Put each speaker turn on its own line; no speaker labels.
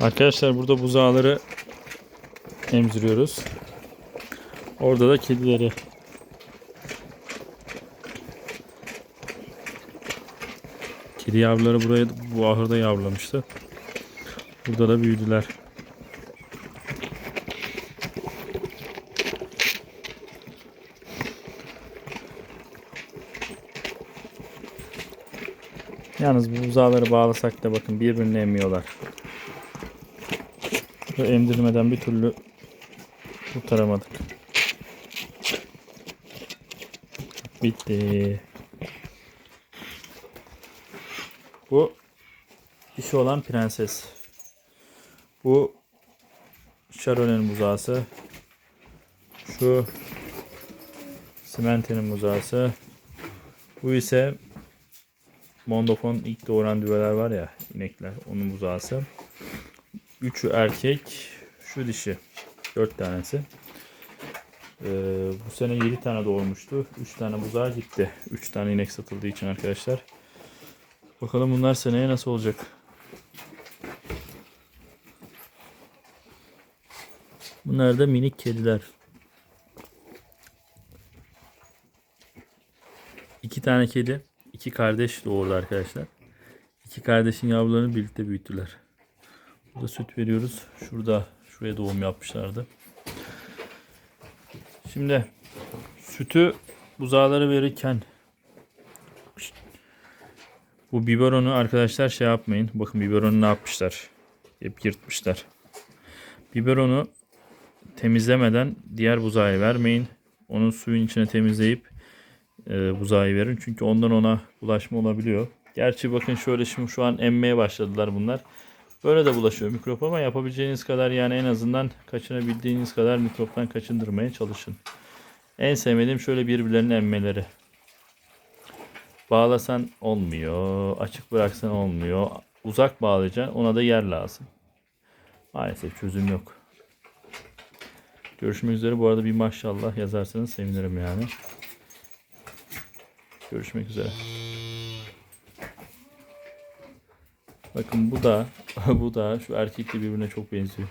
Arkadaşlar burada buzağları emziriyoruz. Orada da kedileri. Kedi yavruları buraya bu ahırda yavrulamıştı. Burada da büyüdüler. Yalnız bu buzağları bağlasak da bakın birbirini emmiyorlar. Ve emdirmeden bir türlü kurtaramadık. Bitti. Bu dişi olan prenses. Bu Chardonnay'nin buzağısı. Şu Simente'nin buzağısı. Bu ise Mondofon ilk doğuran düveler var ya inekler onun buzağısı. Üçü erkek, şu dişi. Dört tanesi. Ee, bu sene 7 tane doğurmuştu. 3 tane buzağı gitti. 3 tane inek satıldığı için arkadaşlar. Bakalım bunlar seneye nasıl olacak. Bunlar da minik kediler. İki tane kedi, iki kardeş doğurdu arkadaşlar. İki kardeşin yavrularını birlikte büyüttüler. Burada süt veriyoruz. Şurada şuraya doğum yapmışlardı. Şimdi sütü buzağlara verirken bu biberonu arkadaşlar şey yapmayın. Bakın biberonu ne yapmışlar? Hep yırtmışlar. Biberonu temizlemeden diğer buzağı vermeyin. Onun suyun içine temizleyip e, buzağı verin. Çünkü ondan ona bulaşma olabiliyor. Gerçi bakın şöyle şimdi şu an emmeye başladılar bunlar. Böyle de bulaşıyor mikrop ama yapabileceğiniz kadar yani en azından kaçınabildiğiniz kadar mikroptan kaçındırmaya çalışın. En sevmediğim şöyle birbirlerinin emmeleri. Bağlasan olmuyor, açık bıraksan olmuyor. Uzak bağlayacaksın ona da yer lazım. Maalesef çözüm yok. Görüşmek üzere. Bu arada bir maşallah yazarsanız sevinirim yani. Görüşmek üzere. Bakın bu da bu da şu erkekle birbirine çok benziyor.